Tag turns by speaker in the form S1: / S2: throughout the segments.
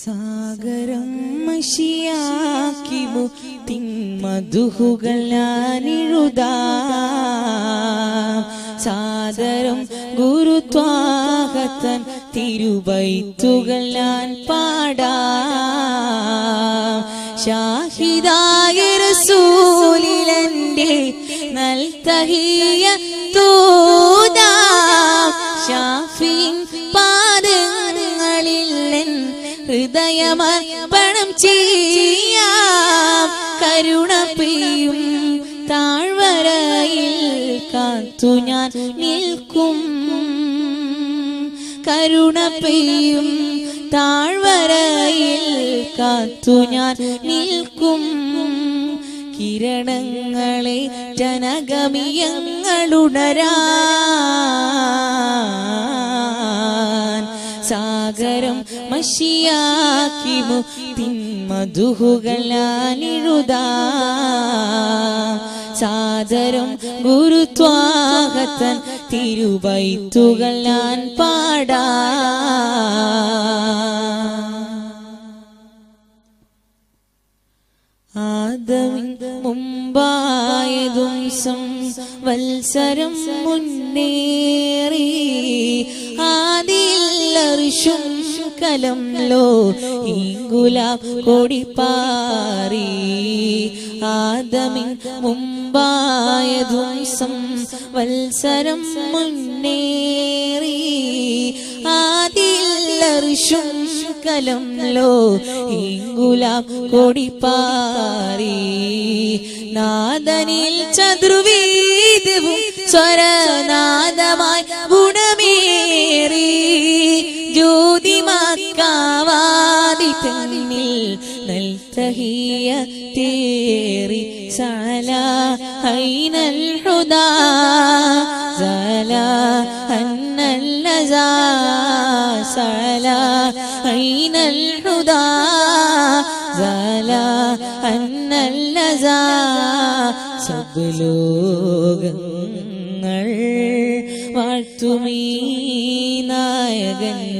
S1: സാഗരം മഷിയാക്കി മുത്തിൻ മധുഹുകൾ ഞാനിഴുതാ. സാദരം ഗുരുത്വാഹത്തൻ തിരുവൈത്തുകൾ ഞാൻ പാടാ. ഷാഹിദായ റസൂലിലെന്റെ നൽതഹിയ കരുണ പെയ്യും. താഴ്വരയിൽ കാത്തു ഞാൻ നിൽക്കും. കരുണ പെയ്യും. താഴ്വരയിൽ കാത്തു ഞാൻ നിൽക്കും. കിരണങ്ങളെ ജനഗമിയങ്ങളുണരാൻ സാഗരം മഷിയാക്കി മുത്തിൻ മധുഹുകൾ ഞാനിഴുതാ സാദരം ഗുരുത്വാഹത്തൻ തിരുവൈത്തുകൾ ഞാൻ പാടാ. ആദമിൻ മുമ്പായതും വത്സരം മുന്നേറി ആദില്ലറിഷും കലം ലോ ഗുലാബ് കൊടിപ്പാറി ആദമിൻ മുമ്പായതും വത്സരം മുന്നേറി. ആദിലർഷും ലോ ഗുലാബ് കൊടിപ്പാറി നാദനിൽ ചതുർവേദവും സ്വരനാദമായി ഗുണമേറി. ജ്യോതിമാക്കാവാതി തന്നിൽ നൽത്തഹിയ തേറി സല ഹൈനൽ ഹുദാ സല ഹന്നൽ സല ഹൈനൽ ഹുദാ സല സബ് ൾ വാഴ്ത്തുമീ നായകൻ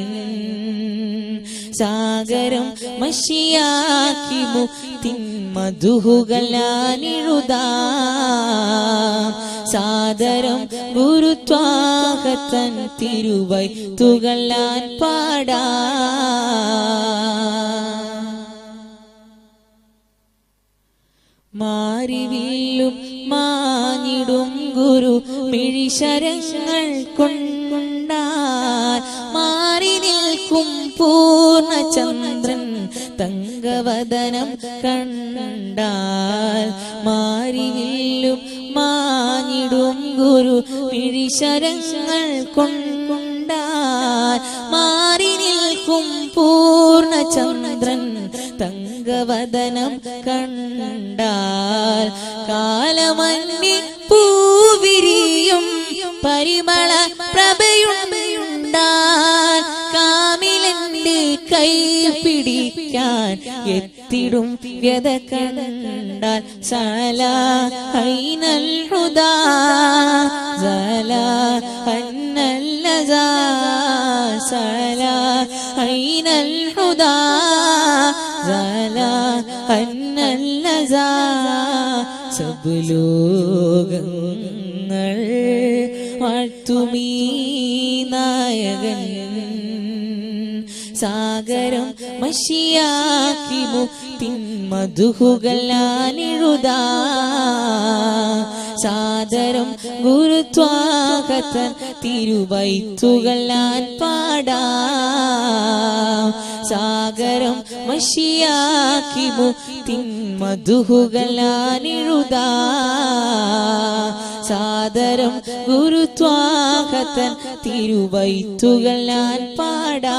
S1: സാഗരം മഷിയാക്കി മുത്തിൻ മധുഹുകൾ ഞാനിഴുതാ സാദരം ഗുരുത്വാഹത്തൻ തിരുവൈ തുകളാൻ പാടാ. മാറിവില്ലും മാഞ്ഞിടും ഗുരു മിഴിശരങ്ങൾ കൊണ്ടാൽ നിൽക്കും പൂർണചന്ദ്രൻ തങ്കവദനം കണ്ടാൽ മാറിവില്ലും മാഞ്ഞിടും ഗുരു മിഴിശരങ്ങൾ കൊണ്ടാൽ മാറി നിൽക്കും പൂർണചന്ദ്രൻ തങ്കവദനം കണ്ടാൽ കാലമന്നി പൂവിരിയും പരിമള പ്രഭയുണ്ടാൽ കാമിലന്റെ കൈ പിടിക്കാൻ എത്തിടും വ്യത കണ്ടാൽ. സല ഹൈനൽ ഹുദാ സല ഹന്നല്ല സല ഹൈനൽ ഹുദാ സല ഹന്നല്ല സബ് വാഴ്ത്തുമീ നായകൻ സാഗരം മഷിയാക്കി മുത്തിൻ മധുഹുകൾ ഞാനിഴുതാ. സാദരം ഗുരുത്വാകത്തൻ തിരുവൈത്തുകളാൻ പാടാ. സാഗരം മഷിയാക്കി മുത്തിൻ മധുഹുകൾ ഞാനിഴുതാ. സാദരം ഗുരുത്വാഹത്തൻ തിരുവൈത്തുകൾ ഞാൻ പാടാ.